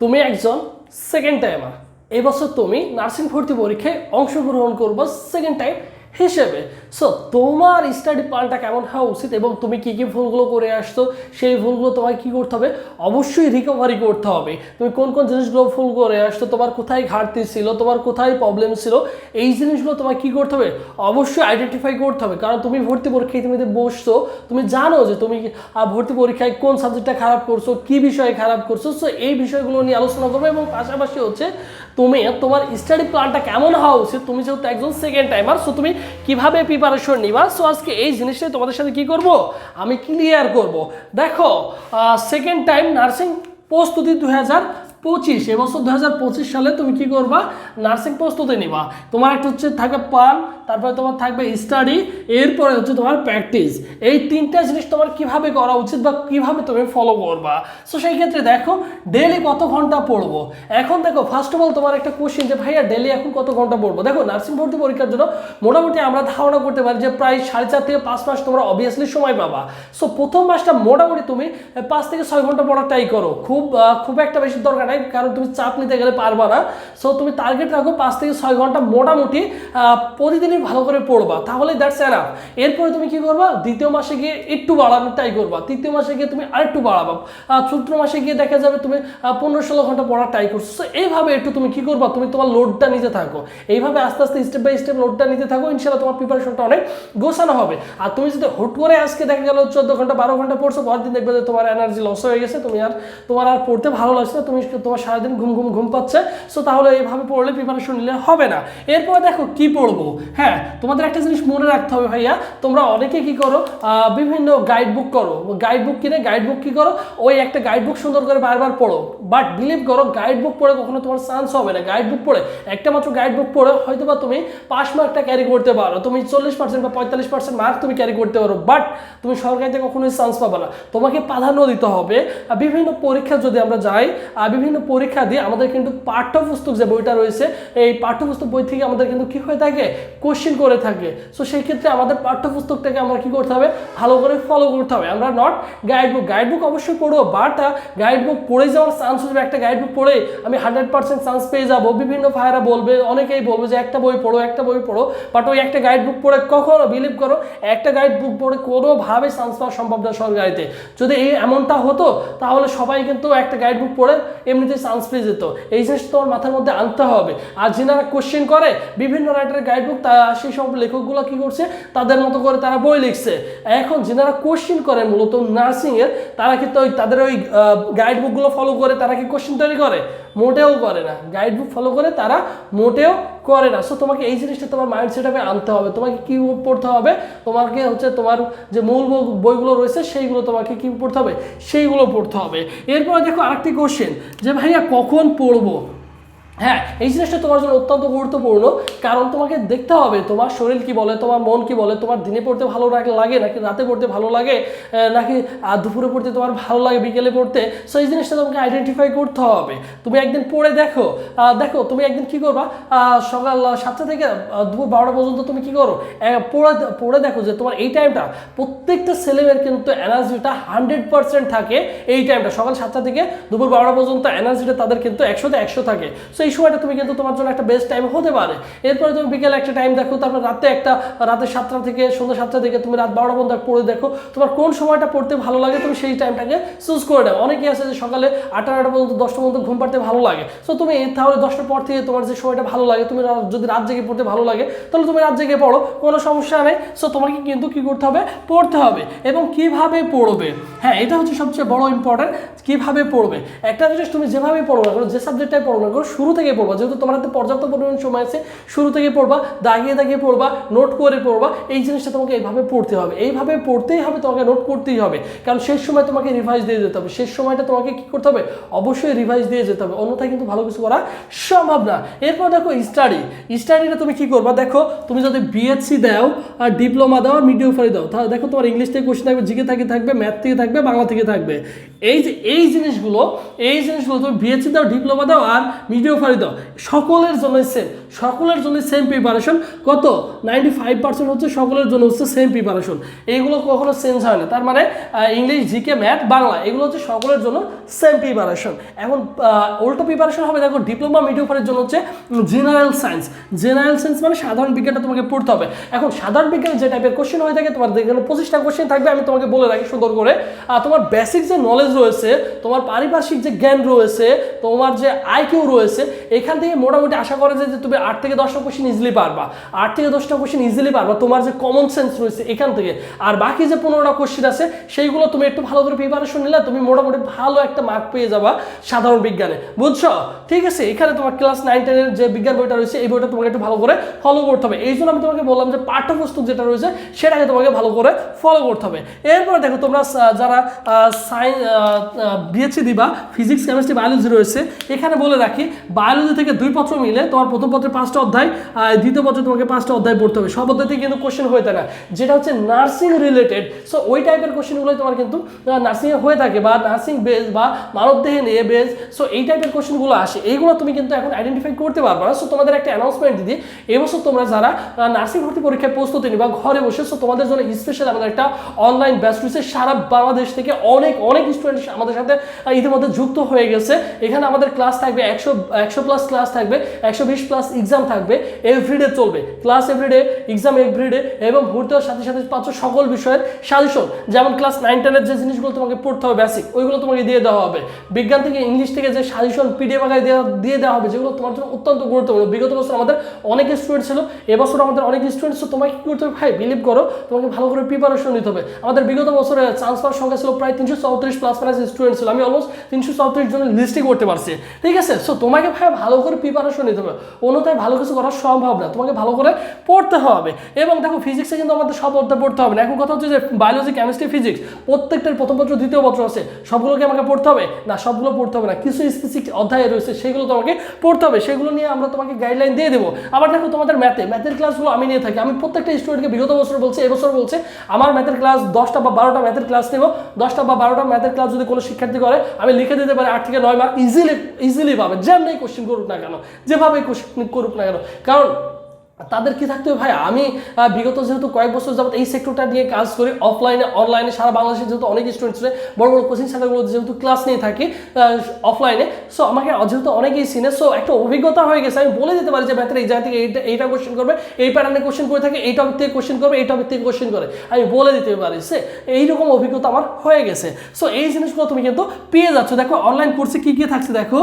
তুমি একজন second timer এবছর তুমি নার্সিং ভর্তি পরীক্ষায় অংশগ্রহণ করব সেকেন্ড টাইম হিসেবে। সো তোমার স্টাডি প্ল্যানটা কেমন হওয়া উচিত এবং তুমি কী কী ভুলগুলো করে আসছো, সেই ভুলগুলো তোমাকে কী করতে হবে? অবশ্যই রিকভারি করতে হবে। তুমি কোন কোন জিনিসগুলো ভুল করে আসছো, তোমার কোথায় ঘাটতি ছিল, তোমার কোথায় প্রবলেম ছিল, এই জিনিসগুলো তোমাকে কী করতে হবে? অবশ্যই আইডেন্টিফাই করতে হবে। কারণ তুমি ভর্তি পরীক্ষায় তুমি বসছো, তুমি জানো যে তুমি ভর্তি পরীক্ষায় কোন সাবজেক্টটা খারাপ করছ, কী বিষয়ে খারাপ করছ সো এই বিষয়গুলো নিয়ে আলোচনা করবে এবং পাশাপাশি হচ্ছে তুমি তোমার স্টাডি প্ল্যানটা কেমন হওয়া উচিত তুমি যেহেতু একজন সেকেন্ড টাইমার সো তুমি কীভাবে প্রিপারেশন নিবা? সো আজকে এই জিনিসটাই তোমাদের সাথে কি করব? আমি ক্লিয়ার করব। দেখো সেকেন্ড টাইম নার্সিং প্রস্তুতি দু হাজার পঁচিশ এবছর দু হাজার পঁচিশ সালে তুমি কি করবা? নার্সিং প্রস্তুতি নিবা। তোমার একটা হচ্ছে থাকবে পান তারপরে তোমার থাকবে স্টাডি, এরপরে হচ্ছে তোমার প্র্যাকটিস। এই তিনটা জিনিস তোমার কীভাবে করা উচিত বা কীভাবে তুমি ফলো করবা? সো সেই ক্ষেত্রে দেখো ডেলি কত ঘণ্টা পড়ব? এখন দেখো ফার্স্ট অফ অল তোমার একটা কোশ্চেন যে, ভাইয়া ডেলি এখন কত ঘণ্টা পড়ব? দেখো, নার্সিং ভর্তি পরীক্ষার জন্য মোটামুটি আমরা ধারণা করতে পারি যে, প্রায় সাড়ে চার থেকে পাঁচ মাস তোমরা অবভিয়াসলি সময় পাবা। সো প্রথম মাসটা মোটামুটি তুমি পাঁচ থেকে ছয় ঘণ্টা পড়ার ট্রাই করো। খুব খুব একটা বেশি দরকার নাই কারণ তুমি চাপ নিতে গেলে পারবা না। সো তুমি টার্গেট রাখো পাঁচ থেকে ছয় ঘণ্টা মোটামুটি প্রতিদিনই ভালো করে পড়বা। তাহলে দ্যাটস এনাফ এরপরে তুমি কি করবা? দ্বিতীয় মাসে গিয়ে একটু বাড়ানোর ট্রাই করবা। তৃতীয় মাসে গিয়ে তুমি আরেকটু বাড়াবা। চতুর্থ মাসে গিয়ে দেখা যাবে তুমি পনেরো ষোলো ঘণ্টা পড়ার ট্রাই করছ। So, এইভাবে একটু তুমি কি করবা? তুমি তোমার লোডটা নিতে থাকো। এইভাবে আস্তে আস্তে স্টেপ বাই স্টেপ লোডটা নিতে থাকো। ইনশাল্লাহ তোমার প্রিপারেশনটা অনেক গোছানো হবে। আর তুমি যদি হুট করে আজকে দেখা গেল চোদ্দ ঘণ্টা বারো ঘণ্টা পড়ছো পরের দিন দেখবে যে তোমার এনার্জি লস হয়ে গেছে। তুমি আর তোমার আর পড়তে ভালো লাগছে না। তুমি তোমার সারাদিন ঘুম ঘুম ঘুম পাচ্ছে সো তাহলে এইভাবে পড়লে প্রিপারেশন নিলে হবে না। এরপরে দেখো কি পড়ব? হ্যাঁ তোমাদের একটা জিনিস মনে রাখতে হবে ভাইয়া, তোমরা অনেকে কি করো বিভিন্ন গাইড বুক করো। গাইড বুক কিনে গাইড বুক কি করো? ওই একটা গাইড বুক সুন্দর করে বারবার পড়ো। বাট বিলিভ করো গাইড বুক পড়ে কখনো তোমার চান্স হবে না। গাইড বুক পড়ে, একটা মাত্র গাইড বুক পড়ে হয়তো বা তুমি পাস মার্কটা ক্যারি করতে পারো। তুমি চল্লিশ পার্সেন্ট বা পঁয়তাল্লিশ পার্সেন্ট মার্ক তুমি ক্যারি করতে পারো বাট তুমি সরকারিতে কখনোই চান্স পাবে না। তোমাকে প্রাধান্য দিতে হবে বিভিন্ন পরীক্ষা যদি আমরা যাই আর বিভিন্ন পরীক্ষা দিয়ে আমাদের কিন্তু পাঠ্যপুস্তক যে বইটা রয়েছে, এই পাঠ্যপুস্তক বই থেকে আমাদের কিন্তু কি হয়ে থাকে? কোশ্চেন করে থাকে। সো সেই ক্ষেত্রে আমাদের পাঠ্যপুস্তকটাকে আমরা কি করতে হবে? ভালো করে ফলো করতে হবে। আমরা not guide book guide book অবশ্যই পড়ব বাট গাইড বুক পড়ে যাওয়ার চান্স হবে একটা গাইড বুক পড়ে আমি হান্ড্রেড পার্সেন্ট চান্স পেয়ে যাব। বিভিন্ন ভাইরা বলবে, অনেকেই বলবে যে একটা বই পড়ো, একটা বই পড়ো বাট ওই একটা গাইড বুক পড়ে কখনো বিলিভ করো, একটা গাইড বুক পড়ে কোনোভাবে চান্স পাওয়া সম্ভব না সরকারিতে। যদি এই এমনটা হতো, তাহলে সবাই কিন্তু একটা গাইড বুক পড়ে এমনিতে চান্স পেয়ে যেত। এই জিনিসটা তোমার মাথার মধ্যে আনতে হবে। আর যেনারা কোশ্চেন করে, বিভিন্ন রাইটারের গাইড বুক তা সেই সব লেখকগুলো কি করছে? তাদের মতো করে তারা বই লিখছে। এখন যিনারা কোশ্চেন করে মূলত নার্সিংয়ের, তারা কিন্তু ওই তাদের ওই গাইড বুকগুলো ফলো করে তারা কি কোশ্চেন তৈরি করে? মোটেও করে না। গাইড বুক ফলো করে তারা মোটেও করে না। সো তোমাকে এই জিনিসটা তোমার মাইন্ড সেটাপে আনতে হবে। তোমাকে কি পড়তে হবে? তোমাকে হচ্ছে তোমার যে মূল বইগুলো রয়েছে, সেইগুলো তোমাকে কি পড়তে হবে? সেইগুলো পড়তে হবে। এরপরে দেখো আরেকটি কোশ্চেন যে ভাইয়া কখন পড়ব? হ্যাঁ এই জিনিসটা তোমার জন্য অত্যন্ত গুরুত্বপূর্ণ। কারণ তোমাকে দেখতে হবে তোমার শরীর কি বলে, তোমার মন কি বলে, তোমার দিনে পড়তে ভালো লাগে, নাকি রাতে পড়তে ভালো লাগে নাকি দুপুরে পড়তে তোমার ভালো লাগে, বিকেলে পড়তে। সো এই জিনিসটা তোমাকে আইডেন্টিফাই করতে হবে। তুমি একদিন পড়ে দেখো দেখো, তুমি একদিন কি করবা? সকাল সাতটা থেকে দুপুর বারোটা পর্যন্ত তুমি কি করো? পড়ে পড়ে দেখো যে তোমার এই টাইমটা প্রত্যেকটা ছেলেমেয়ের কিন্তু এনার্জিটা হান্ড্রেড পার্সেন্ট থাকে এই টাইমটা সকাল সাতটা থেকে দুপুর বারোটা পর্যন্ত এনার্জিটা তাদের কিন্তু একশোতে একশো থাকে। সো এই সময়টা তুমি কিন্তু তোমার জন্য একটা বেস্ট টাইম হতে পারে। এরপরে তুমি বিকেলে একটা টাইম দেখো, তারপর রাতে একটা, রাতে সাতটা থেকে সন্ধ্যা সাতটা থেকে তুমি রাত বারোটা পর্যন্ত পড়ে দেখো। তোমার কোন সময়টা পড়তে ভালো লাগে তুমি সেই টাইমটাকে চুজ করে নাও। অনেকেই আছে যে সকালে আটটা নটা পর্যন্ত, দশটা পর্যন্ত ঘুম পাড়তে ভালো লাগে। সো তুমি তাহলে দশটার পর থেকে তোমার যে সময়টা ভালো লাগে, তুমি যদি রাত জেগে পড়তে ভালো লাগে, তাহলে তুমি রাত জেগে পড়ো, কোনো সমস্যা নেই। সো তোমাকে কিন্তু কি করতে হবে? পড়তে হবে। এবং কীভাবে পড়বে? হ্যাঁ এটা হচ্ছে সবচেয়ে বড় ইম্পর্টেন্ট কীভাবে পড়বে? একটা জিনিস তুমি যেভাবে পড়ো না করো যে সাবজেক্টটাই পড়ো না করো শুরু থেকে পড়বা, যেহেতু তোমার হাতে পর্যাপ্ত পরিমাণ সময় আছে, শুরু থেকে পড়বা, দাগিয়ে দাগিয়ে পড়বা নোট করে পড়বা, এই জিনিসটা তোমাকে এইভাবে পড়তে হবে। এইভাবে পড়তেই হবে, তোমাকে নোট করতেই হবে। কারণ শেষ সময় তোমাকে রিভাইজ দিয়ে যেতে হবে। শেষ সময়টা তোমাকে কি করতে হবে? অবশ্যই রিভাইজ দিয়ে যেতে হবে। অন্যথায় কিন্তু ভালো কিছু করা সম্ভব না। এরপর দেখো স্টাডি স্টাডিটা তুমি কি করবা? দেখো, তুমি যদি বিএসসি দাও আর ডিপ্লোমা দাও আর মিডিওফারি দাও, তাহলে দেখো তোমার ইংলিশ থেকে কোশ্চেন থাকবে জিকে থেকে থাকবে ম্যাথ থেকে থাকবে, বাংলা থেকে থাকবে। এই যে, এই জিনিসগুলো এই জিনিসগুলো তুমি বিএসসি দাও ডিপ্লোমা দাও আর মিডিওফারি দাও সকলের জন্য সেম সকলের জন্য সেম প্রিপারেশন কত? নাইনটি ফাইভ পার্সেন্ট হচ্ছে সকলের জন্য হচ্ছে সেম প্রিপারেশন এইগুলো কখনো চেঞ্জ হয় না, তার মানে ইংলিশ জিকে ম্যাথ বাংলা এগুলো হচ্ছে সকলের জন্য সেম প্রিপারেশন এখন উল্টো প্রিপারেশন হবে, দেখো ডিপ্লোমা মিডিওপারের জন্য হচ্ছে জেনারেল সায়েন্স জেনারেল সায়েন্স মানে সাধারণ বিজ্ঞানটা তোমাকে পড়তে হবে। এখন, সাধারণ বিজ্ঞানে যে টাইপের কোশ্চেন হয়ে থাকে, তোমার এখানে পঁচিশটা কোশ্চেন থাকবে, আমি তোমাকে বলে রাখি সুন্দর করে। তোমার বেসিক যে নলেজ রয়েছে, তোমার পারিপার্শ্বিক যে জ্ঞান রয়েছে, তোমার যে আইকিউ রয়েছে এখান থেকে মোটামুটি আশা করা যায় যে তুমি আট থেকে দশটা কোশ্চেন ইজিলি পারবা। আট থেকে দশটা কোশ্চেন ইজিলি পারবা, তোমার যে কমন সেন্স রয়েছে এখান থেকে। আর বাকি যে পনেরোটা কোশ্চেন আছে, সেইগুলো তুমি একটু ভালো করে প্রিপারেশন নিলে তুমি মোটামুটি ভালো একটা মার্ক পেয়ে যাবা সাধারণ বিজ্ঞানে। বুঝছ? ঠিক আছে, এখানে তোমার ক্লাস নাইন টেনের যে বিজ্ঞান বইটা রয়েছে, এই বইটা তোমাকে একটু ভালো করে ফলো করতে হবে। এই জন্য আমি তোমাকে বললাম যে পাঠ্যপুস্তক যেটা রয়েছে সেটাকে তোমাকে ভালো করে ফলো করতে হবে। এরপরে দেখো তোমরা যারা সায়েন্স বিএসসি দিবা ফিজিক্স কেমিস্ট্রি বায়োলজি রয়েছে, এখানে বলে রাখি বায়োলজি থেকে দুই পত্র মিলে তোমার প্রথম পত্রে পাঁচটা অধ্যায়, আর দ্বিতীয় পত্রে তোমাকে পাঁচটা অধ্যায় পড়তে হবে। সব অধ্যায় থেকে কিন্তু কোশ্চেন হয়ে থাকে। যেটা হচ্ছে নার্সিং রিলেটেড সো ওই টাইপের কোশ্চেনগুলো তোমার কিন্তু নার্সিংয়ে হয়ে থাকে বা নার্সিং বেস বা মানবদেহে নিয়ে বেস সো এই টাইপের কোশ্চেনগুলো আসে। এইগুলো তুমি কিন্তু এখন আইডেন্টিফাই করতে পারবে না। সো তোমাদের একটা অ্যানাউন্সমেন্ট দিদি এবছর তোমরা যারা নার্সিং ভর্তি পরীক্ষায় প্রস্তুতি নিবা, ঘরে বসে সো তোমাদের জন্য স্পেশাল আমাদের একটা অনলাইন ব্যাচ রয়েছে। সারা বাংলাদেশ থেকে অনেক অনেক স্টুডেন্ট আমাদের সাথে ইতিমধ্যে যুক্ত হয়ে গেছে। এখানে আমাদের ক্লাস থাকবে একশো একশো প্লাস ক্লাস থাকবে, একশো বিশ প্লাস এক্সাম থাকবে এভরিডে চলবে। ক্লাস এভরিডে এক্সাম এভরিডে এবং ভর্তি হওয়ার সাথে সাথে পাচ্ছ সকল বিষয়ের সাজেশন যেমন ক্লাস নাইন টেনের যে জিনিসগুলো তোমাকে পড়তে হবে বেসিক ওইগুলো তোমাকে দিয়ে দেওয়া হবে। বিজ্ঞান থেকে ইংলিশ থেকে যে সাজেশন পিডিএফ দেওয়া, দিয়ে দেওয়া হবে, যেগুলো তোমার জন্য অত্যন্ত গুরুত্বপূর্ণ। বিগত বছর আমাদের অনেক স্টুডেন্ট ছিল এবছর আমাদের অনেক স্টুডেন্ট ছিল তোমাকে কি করতে হবে? ভাই বিলিভ করো, তোমাকে ভালো করে প্রিপারেশন নিতে হবে। আমাদের বিগত বছরে চান্স পাওয়ার সংখ্যা ছিল প্রায় তিনশো চৌত্রিশ প্লাস প্লাস স্টুডেন্ট ছিল। আমি অলমোস্ট তিনশো চৌত্রিশ জনের লিস্টই করতে পারছি। ঠিক আছে? সো তোমাকে ভাই ভালো করে প্রিপারেশন নিতে হবে। অন্যথায় ভালো কিছু করা সম্ভব না। তোমাকে ভালো করে পড়তে হবে। এবং দেখো ফিজিক্সে কিন্তু আমাদের সব অধ্যায় পড়তে হবে না। এখন কথা হচ্ছে যে বায়োলজি কেমিস্ট্রি ফিজিক্স প্রত্যেকটার প্রথম পত্র, দ্বিতীয় পত্র আছে। সবগুলোকে আমাকে পড়তে হবে? না, সবগুলো পড়তে হবে না। কিছু স্পেসিফিক অধ্যায় রয়েছে, সেগুলো তোমাকে পড়তে হবে। সেগুলো নিয়ে আমরা তোমাকে গাইডলাইন দিয়ে দেবো। আবার দেখো, তোমাদের ম্যাথে ম্যাথের ক্লাসগুলো আমি নিয়ে থাকি। আমি প্রত্যেকটা স্টুডেন্টকে বিগত বছর বলছি, এবছর বলছে, আমার ম্যাথের ক্লাস দশটা বা বারোটা ম্যাথের ক্লাস নেব। দশটা বা বারোটা ম্যাথের ক্লাস যদি কোনো শিক্ষার্থী করে, আমি লিখে দিতে পারি আট থেকে নয় মার্ক ইজিলি ইজিলি পাবে। যেমনি কোশ্চেন করুক না কেন? যেভাবে কোশ্চেন করুক না কেন? কারণ তাদের কি থাকতে হবে? ভাই, আমি বিগত যেহেতু কয়েক বছর যাবত এই সেক্টরটা নিয়ে কাজ করি অফলাইনে অনলাইনে সারা বাংলাদেশে যেহেতু অনেক স্টুডেন্টস বড় বড় কোচিং সেন্টারগুলো যেহেতু ক্লাস নিয়ে থাকি অফলাইনে সো আমাকে যেহেতু অনেকেই সিনে সো একটা অভিজ্ঞতা হয়ে গেছে, আমি বলে দিতে পারি যে ম্যাথের এই জায়গা থেকে এইটা এইটা কোশ্চেন করবে, এই প্যাটার্নে কোশ্চেন করে থাকে, এই টপিক থেকে কোশ্চেন করবে, এই টপিক থেকে কোশ্চেন করে। আমি বলে দিতে পারি, সে, এইরকম অভিজ্ঞতা আমার হয়ে গেছে। সো এই জিনিসগুলো তুমি কিন্তু পেয়ে যাচ্ছ। দেখো অনলাইন কোর্সে কি কি থাকছে দেখো?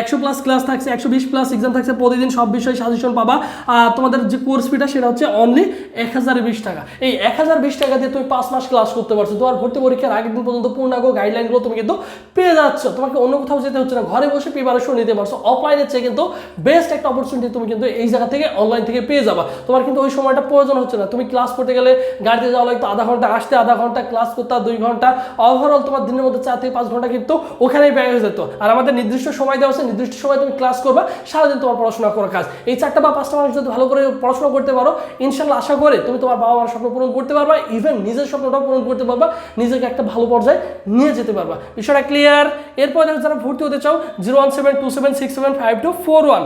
একশো প্লাস ক্লাস থাকছে, একশো বিশ প্লাস এক্সাম থাকছে, প্রতিদিন সব বিষয়ে সাজেশন পাবা। আর তোমাদের যে কোর্স ফিটা সেটা হচ্ছে অনলি এক হাজার বিশ টাকা। এই এক হাজার বিশ টাকা দিয়ে তুমি পাঁচ মাস ক্লাস করতে পারছ। তোমার ভর্তি পরীক্ষার আগের দিন পর্যন্ত পূর্ণাঙ্গ গাইডলাইনগুলো তুমি কিন্তু পেয়ে যাচ্ছ। তোমাকে অন্য কোথাও যেতে হচ্ছে না। ঘরে বসে প্রিপারেশন নিতে পারছ। অফলাইনের চেয়ে কিন্তু বেস্ট একটা অপরচুনিটি তুমি কিন্তু এই জায়গা থেকে অনলাইন থেকে পেয়ে যাবা। তোমার কিন্তু ওই সময়টা প্রয়োজন হচ্ছে না। তুমি ক্লাস করতে গেলে গাড়িতে যাওয়া লাগতো আধা ঘণ্টা, আসতে আধা ঘণ্টা ক্লাস করতে দুই ঘণ্টা। ওভারঅল তোমার দিনের মধ্যে চার থেকে পাঁচ ঘণ্টা কিন্তু ওখানেই ব্যয় হয়ে যেত। আর আমাদের নির্দিষ্ট সময় দেওয়া আছে। নির্দিষ্ট সময় তুমি ক্লাস করবা। সারাদিন তোমার পড়াশোনা করার কাজ। এই চারটা বা পাঁচটা মাস যদি ভালো করে পড়াশোনা করতে পারো। ইনশাল্লাহ আশা করে তুমি তোমার বাবা মার স্বপ্ন পূরণ করতে পারবা। ইভেন নিজের স্বপ্নটাও পূরণ করতে পারবা। নিজেকে একটা ভালো পর্যায়ে নিয়ে যেতে পারবা। বিষয়টা ক্লিয়ার এরপর দেখো যারা ভর্তি হতে চাও zero one seven two seven six seven five two four one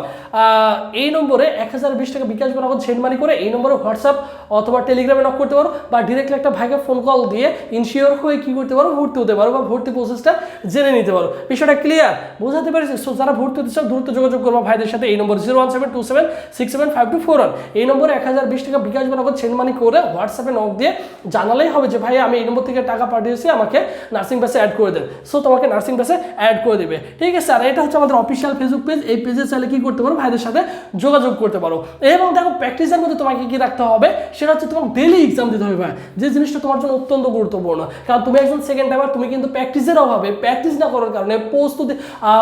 এই নম্বরে এক হাজার বিশ টাকা বিকাশ বরাবর সেন্ড মানি করে। এই নম্বরে হোয়াটসঅ্যাপ অথবা টেলিগ্রামে নক করতে পারো। বা ডিরেক্টলি একটা ভাইকে ফোন কল দিয়ে ইনশিওর হয়ে কী করতে পারো, ভর্তি হতে পারো বা ভর্তি প্রসেসটা জেনে নিতে পারো। বিষয়টা ক্লিয়ার বোঝাতে পেরেছি? সো যারা ভর্তি হতে চাও, দ্রুত যোগাযোগ করব ভাইদের সাথে। এই নম্বর zero one seven two seven six seven five two four one এই নম্বরে এক হাজার বিশ টাকা বিকাশ বরাবর সেন্ড মানি করে হোয়াটসঅ্যাপে নক দিয়ে জানালেই হবে যে ভাই আমি এই নম্বর থেকে টাকা পাঠিয়েছি, আমাকে নার্সিং বাসে অ্যাড করে দেন। সো, তোমাকে নার্সিং বাসে অ্যাড করে দেবে। ঠিক আছে? আর এটা হচ্ছে আমাদের অফিসিয়াল ফেসবুক পেজ এই পেজে চাইলে কি করতে পারো? ভাইদের সাথে যোগাযোগ করতে পারো। এবং দেখো প্র্যাকটিসের মধ্যে তোমাকে কি রাখতে হবে? সেটা হচ্ছে তোমার ডেলি এক্সাম দিতে হবে, ভাই। যে জিনিসটা তোমার জন্য অত্যন্ত গুরুত্বপূর্ণ। কারণ তুমি একজন সেকেন্ড টাইমার তুমি কিন্তু প্র্যাকটিসের অভাবে প্র্যাকটিস না করার কারণে প্রস্তুতি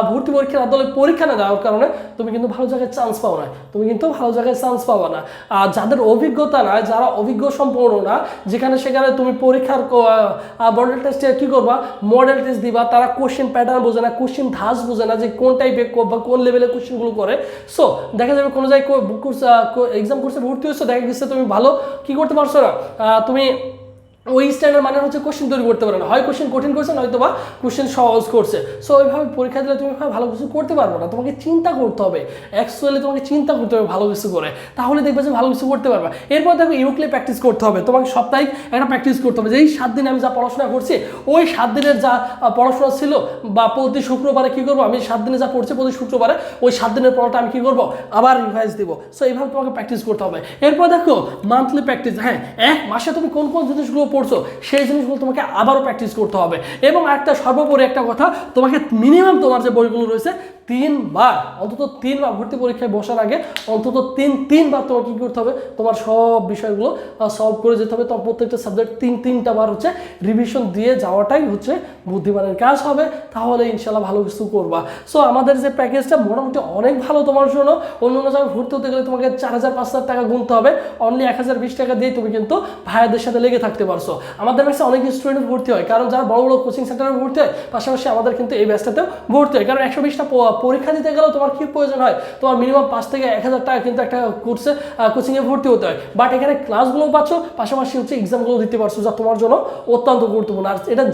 ভর্তি পরীক্ষার আদলে পরীক্ষা না দেওয়ার কারণে তুমি কিন্তু ভালো জায়গায় চান্স পাও না। তুমি কিন্তু ভালো জায়গায় চান্স পাবা না আর যাদের অভিজ্ঞতা না যারা অভিজ্ঞ সম্পূর্ণ না, যেখানে সেখানে তুমি পরীক্ষার মডেল টেস্টে কী করবা? মডেল টেস্ট দিবা, তারা কোশ্চেন প্যাটার্ন বোঝে না কোশ্চেন ধাস বোঝে না যে কোন টাইপে বা কোন লেভেলে কোশ্চেনগুলো করে। সো দেখা যাবে কোনো জায়গায় এক্সাম কোর্সে ভর্তি হয়েছো, দেখা গেছে তুমি ভালো। কী করতে পারছ না? তুমি ওই স্ট্যান্ডার্ড মানে হচ্ছে কোশ্চেন তৈরি করতে পারে না। হয় কোশ্চেন কঠিন করছে নয়তো বা কোশ্চেন সহজ করছে। সো ওইভাবে পরীক্ষা দিলে তুমি ভালো কিছু করতে পারবে না। তোমাকে চিন্তা করতে হবে। অ্যাকচুয়ালি তোমাকে চিন্তা করতে হবে ভালো কিছু করে। তাহলে দেখবে যে ভালো কিছু করতে পারবে। এরপর দেখো ইউক্লি প্র্যাকটিস করতে হবে। তোমাকে সাপ্তাহিক একটা প্র্যাকটিস করতে হবে যে এই সাত দিনে আমি যা পড়াশোনা করছি, ওই সাত দিনের যা পড়াশোনা ছিল, বা প্রতি শুক্রবারে কি করব? আমি সাত দিনে যা পড়ছি প্রতি শুক্রবারে, ওই সাত দিনের পড়াটা আমি কি করব? আবার রিভাইজ দিব। সো এইভাবে তোমাকে প্র্যাকটিস করতে হবে। এরপর দেখো মান্থলি প্র্যাকটিস হ্যাঁ এক মাসে তুমি কোন কোন জিনিসগুলো পড়ছো, সেই জিনিসগুলো তোমাকে আবারও প্র্যাকটিস করতে হবে। এবং একটা সর্বোপরি একটা কথা, তোমাকে মিনিমাম তোমার যে বইগুলো রয়েছে, তিনবার, অন্তত তিনবার ভর্তি পরীক্ষায় বসার আগে, অন্তত তিন, তিনবার তোমাকে কী করতে হবে, তোমার সব বিষয়গুলো সলভ করে যেতে হবে। তোমার প্রত্যেকটা সাবজেক্ট তিন, তিনটা বার হচ্ছে রিভিশন দিয়ে যাওয়াটাই হচ্ছে বুদ্ধিমানের কাজ হবে। তাহলে ইনশাল্লাহ ভালো কিছু করবা। সো আমাদের যে প্যাকেজটা মোটামুটি অনেক ভালো তোমার জন্য। অন্য অন্য জায়গায় ভর্তি হতে গেলে তোমাকে চার হাজার পাঁচ হাজার টাকা গুনতে হবে। অনলি এক হাজার বিশ টাকা দিয়ে তুমি কিন্তু ভাইয়াদের সাথে লেগে থাকতে পারছ। আমাদের ব্যাচে অনেক স্টুডেন্ট ভর্তি হয়। কারণ যারা বড় বড় কোচিং সেন্টারে ভর্তি হয়, পাশাপাশি আমাদের কিন্তু এই ব্যাচটাতেও ভর্তি হয়। কারণ একশো বিশটা পরীক্ষা দিতে গেলেও তোমার কি প্রয়োজন হয়? তোমার মিনিমাম পাঁচ থেকে এক হাজার টাকা কিন্তু একটা কোর্সে কোচিংয়ে ভর্তি হতে হয়। বাট এখানে ক্লাসগুলো পাচ্ছ, পাশাপাশি হচ্ছে এক্সামগুলো দিতে পারছ, যা তোমার জন্য অত্যন্ত গুরুত্বপূর্ণ। আর এটা